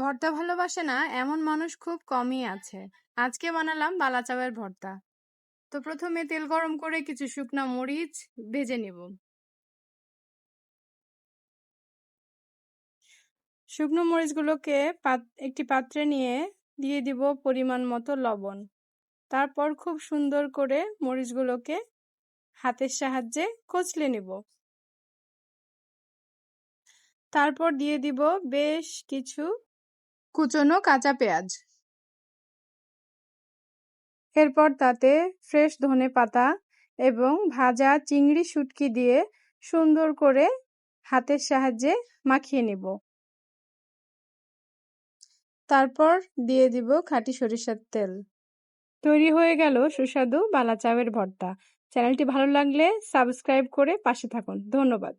ভর্তা ভালোবাসে না, এমন মানুষ খুব কমই আছে। আজকে বানালাম বালা চাউয়ের ভর্তা। তো প্রথমে তেল গরম করে কিছু শুকনো মরিচ ভেজে নিব। শুকনো মরিচগুলোকে একটি পাত্রে নিয়ে দিয়ে দিব পরিমাণ মতো লবণ। তারপর খুব সুন্দর করে মরিচগুলোকে হাতের সাহায্যে কচলে নিব। তারপর দিয়ে দিব বেশ কিছু কুচনো কাঁচা পেঁয়াজ। এরপর তাতে ফ্রেশ ধনে পাতা এবং ভাজা চিংড়ি শুটকি দিয়ে সুন্দর করে হাতের সাহায্যে মাখিয়ে নিব। তারপর দিয়ে দিব খাঁটি সরিষার তেল। তৈরি হয়ে গেল সুস্বাদু বালা চাউয়ের ভর্তা। চ্যানেলটি ভালো লাগলে সাবস্ক্রাইব করে পাশে থাকুন। ধন্যবাদ।